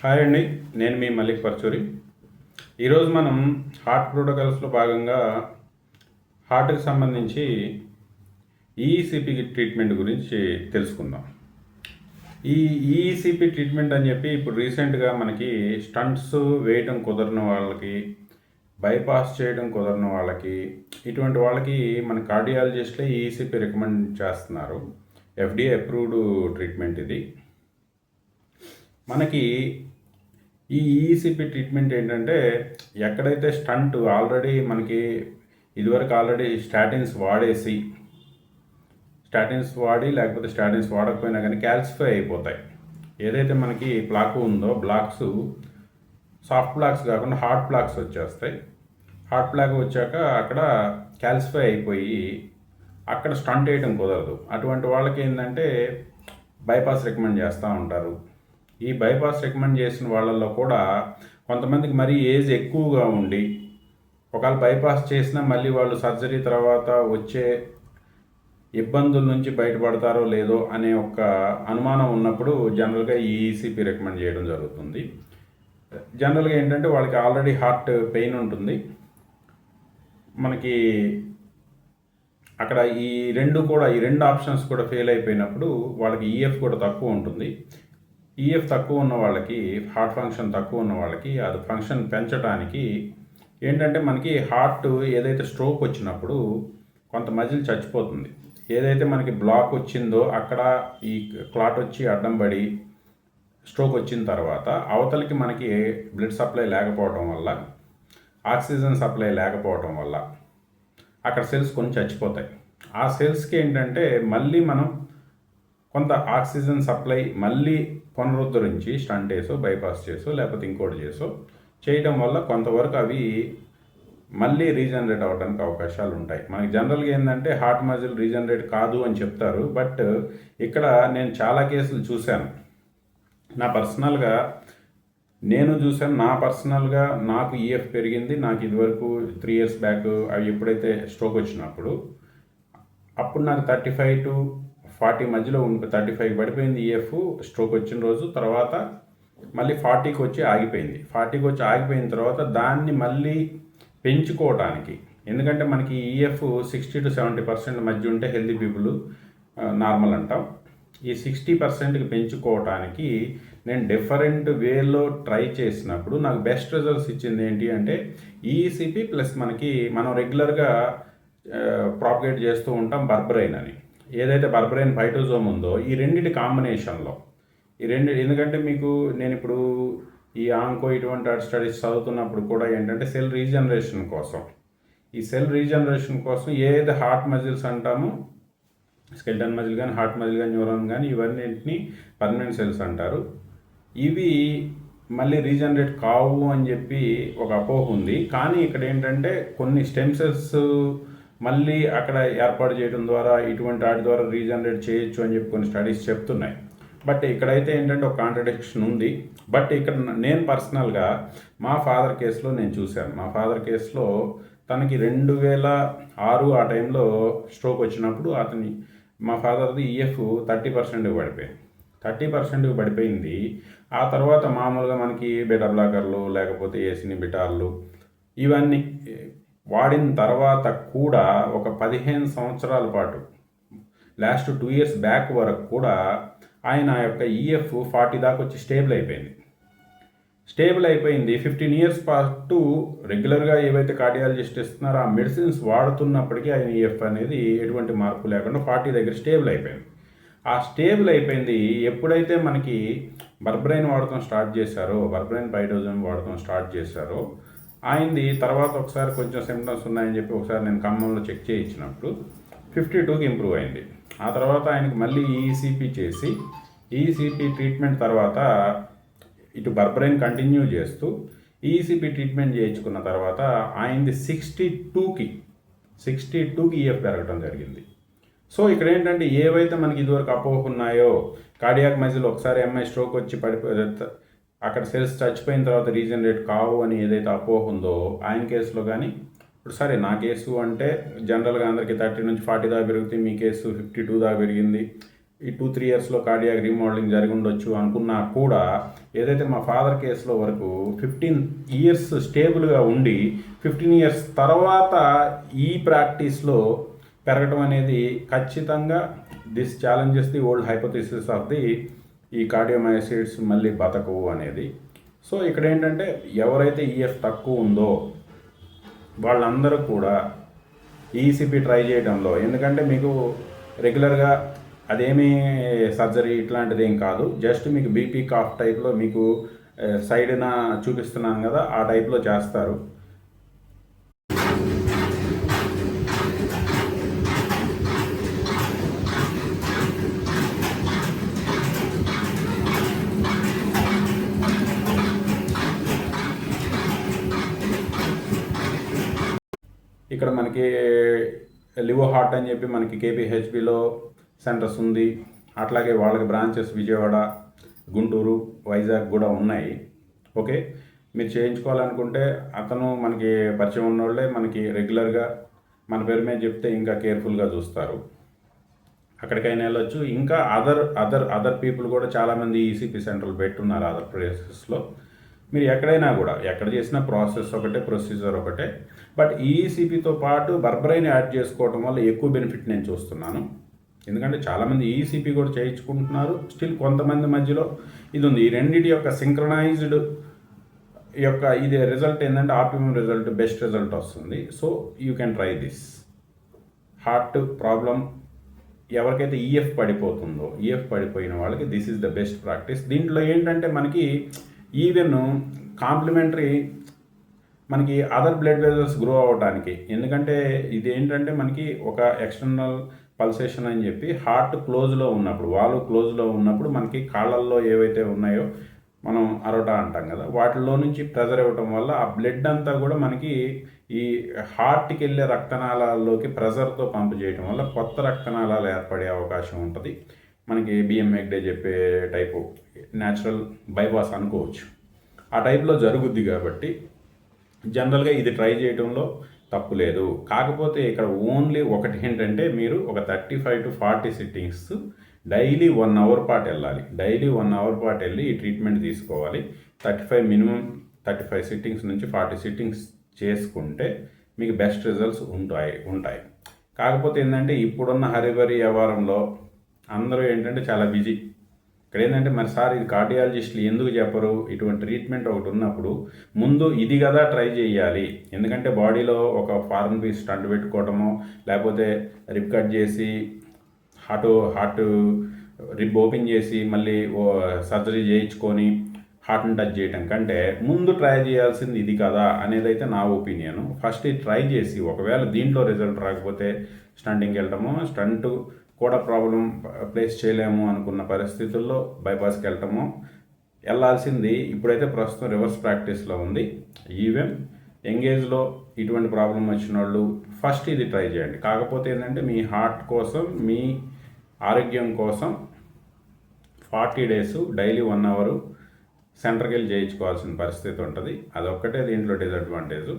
Hi అండి నేను మీ మల్లిక్ పర్చూరి. ఈరోజు మనం హార్ట్ ప్రోటోకాల్స్లో భాగంగా హార్ట్కి సంబంధించి ఈఈసిపి ట్రీట్మెంట్ గురించి తెలుసుకుందాం. ఈ ఈఈసిపి ట్రీట్మెంట్ అని చెప్పి ఇప్పుడు రీసెంట్గా మనకి స్టంట్స్ వేయడం కుదరని వాళ్ళకి బైపాస్ చేయడం కుదరని వాళ్ళకి ఇటువంటి వాళ్ళకి మన కార్డియాలజిస్ట్లే ఈఈసిపి రికమెండ్ చేస్తున్నారు. ఎఫ్డీఏ అప్రూవ్డ్ ట్రీట్మెంట్ ఇది. మనకి ఈ ఈసీపీ ట్రీట్మెంట్ ఏంటంటే ఎక్కడైతే స్టంట్ ఆల్రెడీ మనకి ఇదివరకు ఆల్రెడీ స్టాటిన్స్ వాడేసి స్టాటిన్స్ వాడి లేకపోతే స్టాటిన్స్ వాడకపోయినా కానీ క్యాల్సిఫై అయిపోతాయి. ఏదైతే మనకి ప్లాక్ ఉందో బ్లాక్స్ సాఫ్ట్ బ్లాక్స్ కాకుండా హార్డ్ బ్లాక్స్ వచ్చేస్తాయి. హార్డ్ బ్లాక్ వచ్చాక అక్కడ క్యాల్సిఫై అయిపోయి అక్కడ స్టంట్ వేయడం కుదరదు. అటువంటి వాళ్ళకి ఏంటంటే బైపాస్ రికమెండ్ చేస్తూ ఉంటారు. ఈ బైపాస్ రికమెండ్ చేసిన వాళ్ళల్లో కూడా కొంతమందికి మరీ ఏజ్ ఎక్కువగా ఉండి ఒకవేళ బైపాస్ చేసినా మళ్ళీ వాళ్ళు సర్జరీ తర్వాత వచ్చే ఇబ్బందుల నుంచి బయటపడతారో లేదో అనే ఒక అనుమానం ఉన్నప్పుడు జనరల్గా ఈ ఈసీపీ రికమెండ్ చేయడం జరుగుతుంది. జనరల్గా ఏంటంటే వాళ్ళకి ఆల్రెడీ హార్ట్ పెయిన్ ఉంటుంది. మనకి అక్కడ ఈ రెండు కూడా ఈ రెండు ఆప్షన్స్ కూడా ఫెయిల్ అయిపోయినప్పుడు వాళ్ళకి ఈఎఫ్ కూడా తక్కువ ఉంటుంది. ఈఎఫ్ తక్కువ ఉన్న వాళ్ళకి హార్ట్ ఫంక్షన్ తక్కువ ఉన్న వాళ్ళకి అది ఫంక్షన్ పెంచడానికి ఏంటంటే మనకి హార్ట్ ఏదైతే స్ట్రోక్ వచ్చినప్పుడు కొంత మజిల్ చచ్చిపోతుంది. ఏదైతే మనకి బ్లాక్ వచ్చిందో అక్కడ ఈ క్లాట్ వచ్చి అడ్డం పడి స్ట్రోక్ వచ్చిన తర్వాత అవతలికి మనకి బ్లడ్ సప్లై లేకపోవడం వల్ల ఆక్సిజన్ సప్లై లేకపోవడం వల్ల అక్కడ సెల్స్ కొన్ని చచ్చిపోతాయి. ఆ సెల్స్కి ఏంటంటే మళ్ళీ మనం కొంత ఆక్సిజన్ సప్లై మళ్ళీ పునరుద్ధరించి స్టంట్ వేసో బైపాస్ చేసో లేకపోతే ఇంకోటి చేసో చేయడం వల్ల కొంతవరకు అవి మళ్ళీ రీజనరేట్ అవ్వడానికి అవకాశాలు ఉంటాయి. మనకి జనరల్గా ఏంటంటే హార్ట్ మజిల్ రీజనరేట్ కాదు అని చెప్తారు. బట్ ఇక్కడ నేను చాలా కేసులు చూశాను. నా పర్సనల్గా నేను చూశాను. నా పర్సనల్గా నాకు ఈఎఫ్ పెరిగింది. నాకు ఇదివరకు త్రీ ఇయర్స్ బ్యాక్ అవి ఎప్పుడైతే స్ట్రోక్ వచ్చినప్పుడు అప్పుడు నాకు థర్టీ ఫైవ్ టు ఫార్టీ మధ్యలో ఉండి థర్టీ ఫైవ్ పడిపోయింది ఈఎఫ్ స్ట్రోక్ వచ్చిన రోజు తర్వాత మళ్ళీ ఫార్టీకి వచ్చి ఆగిపోయింది. ఫార్టీకి వచ్చి ఆగిపోయిన తర్వాత దాన్ని మళ్ళీ పెంచుకోవడానికి ఎందుకంటే మనకి EF sixty to seventy percent మధ్య ఉంటే హెల్తీ పీపుల్ నార్మల్ అంటాం. ఈ సిక్స్టీ పర్సెంట్కి పెంచుకోవటానికి నేను డిఫరెంట్ వేలో ట్రై చేసినప్పుడు నాకు బెస్ట్ రిజల్ట్స్ ఇచ్చింది ఏంటి అంటే ఈసీపీ ప్లస్ మనకి మనం రెగ్యులర్గా ప్రాపగేట్ చేస్తూ ఉంటాం బర్బరైన్ అని. ఏదైతే బర్బరైన్ ఫైటోజోమ్ ఉందో ఈ రెండింటి కాంబినేషన్లో ఈ రెండు ఎందుకంటే మీకు నేను ఇప్పుడు ఈ ఆంకో ఇటువంటి స్టడీస్ చదువుతున్నప్పుడు కూడా ఏంటంటే సెల్ రీజనరేషన్ కోసం ఈ సెల్ రీజనరేషన్ కోసం ఏది హార్ట్ మజిల్స్ అంటామో స్కెల్టన్ మజిల్ కానీ హార్ట్ మజిల్ కానీ న్యూరాన్ కానీ ఇవన్నింటినీ పర్మనెంట్ సెల్స్ అంటారు. ఇవి మళ్ళీ రీజనరేట్ కావు అని చెప్పి ఒక అపోహ ఉంది. కానీ ఇక్కడ ఏంటంటే కొన్ని స్టెమ్ సెల్స్ మళ్ళీ అక్కడ ఏర్పాటు చేయడం ద్వారా ఇటువంటి వాటి ద్వారా రీజనరేట్ చేయొచ్చు అని చెప్పి కొన్ని స్టడీస్ చెప్తున్నాయి. బట్ ఇక్కడైతే ఏంటంటే ఒక కాంట్రడిక్షన్ ఉంది. బట్ ఇక్కడ నేను పర్సనల్గా మా ఫాదర్ కేసులో నేను చూశాను. మా ఫాదర్ కేసులో తనకి రెండు వేల ఆరు ఆ టైంలో స్ట్రోక్ వచ్చినప్పుడు అతని మా ఫాదర్ది ఈఎఫ్ థర్టీ పర్సెంట్కి పడిపోయింది. థర్టీ పర్సెంట్కి పడిపోయింది. ఆ తర్వాత మామూలుగా మనకి బెటా బ్లాకర్లు లేకపోతే ఏసిని బిటార్లు ఇవన్నీ వాడిన తర్వాత కూడా ఒక పదిహేను సంవత్సరాల పాటు లాస్ట్ టూ ఇయర్స్ బ్యాక్ వరకు కూడా ఆయన యొక్క ఈఎఫ్ ఫార్టీ దాకా వచ్చి స్టేబుల్ అయిపోయింది. స్టేబుల్ అయిపోయింది. ఫిఫ్టీన్ ఇయర్స్ పాటు రెగ్యులర్గా ఏవైతే కార్డియాలజిస్ట్ ఇస్తున్నారో ఆ మెడిసిన్స్ వాడుతున్నప్పటికీ ఆయన ఈఎఫ్ అనేది ఎటువంటి మార్పు లేకుండా ఫార్టీ దగ్గర స్టేబుల్ అయిపోయింది. ఆ స్టేబుల్ అయిపోయింది. ఎప్పుడైతే మనకి బర్బ్రైన్ వాడటం స్టార్ట్ చేశారో బర్బ్రైన్ పైడోజన్ వాడటం స్టార్ట్ చేశారో ఆయనది తర్వాత ఒకసారి కొంచెం సిమ్టమ్స్ ఉన్నాయని చెప్పి ఒకసారి నేను ఖమ్మంలో చెక్ చేయించినప్పుడు ఫిఫ్టీ టూకి ఇంప్రూవ్ అయింది. ఆ తర్వాత ఆయనకి మళ్ళీ ఈసీపీ చేసి ఈసీపీ ట్రీట్మెంట్ తర్వాత ఇటు బర్బరైన్ కంటిన్యూ చేస్తూ ఈసీపీ ట్రీట్మెంట్ చేయించుకున్న తర్వాత ఆయనది సిక్స్టీ టూకి సిక్స్టీ టూకి ఈఎఫ్ పెరగడం జరిగింది. సో ఇక్కడ ఏంటంటే ఏవైతే మనకి ఇదివరకు అపోహ ఉన్నాయో కార్డియాక్ మజిల్ ఒకసారి ఎంఐ స్ట్రోక్ వచ్చి పడిపో అక్కడ సెల్స్ చచ్చిపోయిన తర్వాత రీజనరేట్ కావు అని ఏదైతే అపోహ ఉందో ఆయన కేసులో కానీ ఇప్పుడు సరే నా కేసు అంటే జనరల్గా అందరికీ థర్టీ నుంచి ఫార్టీ దాకా పెరుగుతుంది మీ కేసు ఫిఫ్టీ టూ దాకా పెరిగింది. ఈ టూ త్రీ ఇయర్స్లో కార్డియాక్ రీమోడలింగ్ జరిగి ఉండొచ్చు అనుకున్నా కూడా ఏదైతే మా ఫాదర్ కేసులో వరకు ఫిఫ్టీన్ ఇయర్స్ స్టేబుల్గా ఉండి ఫిఫ్టీన్ ఇయర్స్ తర్వాత ఈ ప్రాక్టీస్లో పెరగటం అనేది ఖచ్చితంగా this challenges the old hypothesis of the ఈ కార్డియోమైసిడ్స్ మళ్ళీ బతకవు అనేది. సో ఇక్కడ ఏంటంటే ఎవరైతే ఈఎఫ్ తక్కువ ఉందో వాళ్ళందరూ కూడా ఈసీపీ ట్రై చేయడంలో. ఎందుకంటే మీకు రెగ్యులర్గా అదేమీ సర్జరీ ఇట్లాంటిది ఏం కాదు. జస్ట్ మీకు బీపీ కాఫ్ టైప్లో మీకు సైడ్న చూపిస్తున్నాను కదా ఆ టైప్లో చేస్తారు. ఇక్కడ మనకి లివో హార్ట్ అని చెప్పి మనకి కేపీహెచ్బిలో సెంటర్స్ ఉంది. అట్లాగే వాళ్ళకి బ్రాంచెస్ విజయవాడ గుంటూరు వైజాగ్ కూడా ఉన్నాయి. ఓకే? మీరు చేయించుకోవాలనుకుంటే అతను మనకి పరిచయం ఉన్నోళ్ళే మనకి రెగ్యులర్గా మన పేరు మీద చెప్తే ఇంకా కేర్ఫుల్గా చూస్తారు. అక్కడికైనా వెళ్ళొచ్చు. ఇంకా అదర్ అదర్ అదర్ పీపుల్ కూడా చాలామంది ఈసీపీ సెంటర్లు పెట్టున్నారు అదర్ ప్లేసెస్లో మీరు ఎక్కడైనా కూడా ఎక్కడ చేసినా ప్రాసెస్ ఒకటే ప్రొసీజర్ ఒకటే. బట్ ఈసీపీతో పాటు బర్బరైన్ యాడ్ చేసుకోవడం వల్ల ఎక్కువ బెనిఫిట్ నేను చూస్తున్నాను. ఎందుకంటే చాలామంది ఈసీపీ కూడా చేయించుకుంటున్నారు. స్టిల్ కొంతమంది మధ్యలో ఇది ఉంది. ఈ రెండింటి యొక్క సింక్రనైజ్డ్ యొక్క ఇది రిజల్ట్ ఏంటంటే ఆప్టిమం రిజల్ట్ బెస్ట్ రిజల్ట్ వస్తుంది. So you can try this heart problem ఎవరికైతే ఈఎఫ్ పడిపోతుందో ఈఎఫ్ పడిపోయిన వాళ్ళకి this is the best practice దీంట్లో ఏంటంటే మనకి ఈవెన్ కాంప్లిమెంటరీ మనకి అదర్ బ్లడ్ వెజల్స్ గ్రో అవ్వడానికి ఎందుకంటే ఇది ఏంటంటే మనకి ఒక ఎక్స్టర్నల్ పల్సేషన్ అని చెప్పి హార్ట్ క్లోజ్లో ఉన్నప్పుడు వాళ్ళు క్లోజ్లో ఉన్నప్పుడు మనకి కాళ్ళల్లో ఏవైతే ఉన్నాయో మనం అరోటా అంటాం కదా వాటిలో నుంచి ప్రెజర్ ఇవ్వటం వల్ల ఆ బ్లడ్ అంతా కూడా మనకి ఈ హార్ట్కి వెళ్ళే రక్తనాళాల్లోకి ప్రెజర్తో పంపు చేయటం వల్ల కొత్త రక్తనాళాలు ఏర్పడే అవకాశం ఉంటుంది. మనకి బిఎంఎగ్డే చెప్పే టైపు న్యాచురల్ బైపాస్ అనుకోవచ్చు. ఆ టైప్లో జరుగుద్ది కాబట్టి జనరల్గా ఇది ట్రై చేయడంలో తప్పు లేదు. కాకపోతే ఇక్కడ ఓన్లీ ఒకటి ఏంటంటే మీరు ఒక thirty five to forty sittings daily one hour పాటు వెళ్ళాలి. డైలీ వన్ అవర్ పాటు వెళ్ళి ఈ ట్రీట్మెంట్ తీసుకోవాలి. Thirty five minimum thirty five sittings నుంచి ఫార్టీ సిట్టింగ్స్ చేసుకుంటే మీకు బెస్ట్ రిజల్ట్స్ ఉంటాయి ఉంటాయి. కాకపోతే ఏంటంటే ఇప్పుడున్న హరిబరి వ్యవహారంలో అందరూ ఏంటంటే చాలా బిజీ. ఇక్కడ ఏంటంటే మరి సార్ ఇది కార్డియాలజిస్టులు ఎందుకు చెప్పరు? ఇటువంటి ట్రీట్మెంట్ ఒకటి ఉన్నప్పుడు ముందు ఇది కదా ట్రై చేయాలి. ఎందుకంటే బాడీలో ఒక ఫారెన్ పీస్ స్టంట్ పెట్టుకోవటమో లేకపోతే రిప్ కట్ చేసి హార్ట్ హార్ట్ రిప్ ఓపెన్ చేసి మళ్ళీ సర్జరీ చేయించుకొని హార్ట్ని టచ్ చేయటం కంటే ముందు ట్రై చేయాల్సింది ఇది కదా అనేది అయితే నా ఒపీనియన్. ఫస్ట్ ఇది ట్రై చేసి ఒకవేళ దీంట్లో రిజల్ట్ రాకపోతే స్టంటింగ్కి వెళ్ళటము స్టంట్ కూడా ప్రాబ్లం ప్లేస్ చేయలేము అనుకున్న పరిస్థితుల్లో బైపాస్కి వెళ్ళటము. వెళ్ళాల్సింది ఇప్పుడైతే ప్రస్తుతం రివర్స్ ప్రాక్టీస్లో ఉంది. ఈవెన్ ఎంగేజ్లో ఇటువంటి ప్రాబ్లం వచ్చిన వాళ్ళు ఫస్ట్ ఇది ట్రై చేయండి. కాకపోతే ఏంటంటే మీ హార్ట్ కోసం మీ ఆరోగ్యం కోసం forty days daily one hour సెంటర్కి వెళ్ళి చేయించుకోవాల్సిన పరిస్థితి ఉంటుంది. అదొక్కటే దీంట్లో డిసడ్వాంటేజ్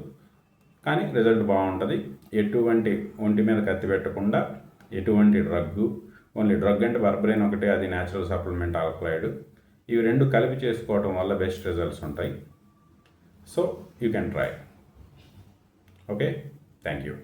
కానీ రిజల్ట్ బాగుంటుంది. ఎటువంటి ఒంటి మీద కత్తి పెట్టకుండా ఎటువంటి డ్రగ్ ఓన్లీ డ్రగ్ అంటే బర్బ్రెయిన్ ఒకటే అది న్యాచురల్ సప్లిమెంట్ ఆల్కలైడ్ ఇవి రెండు కలిపి చేసుకోవడం వల్ల బెస్ట్ రిజల్ట్స్ ఉంటాయి. So you can try. Okay? Thank you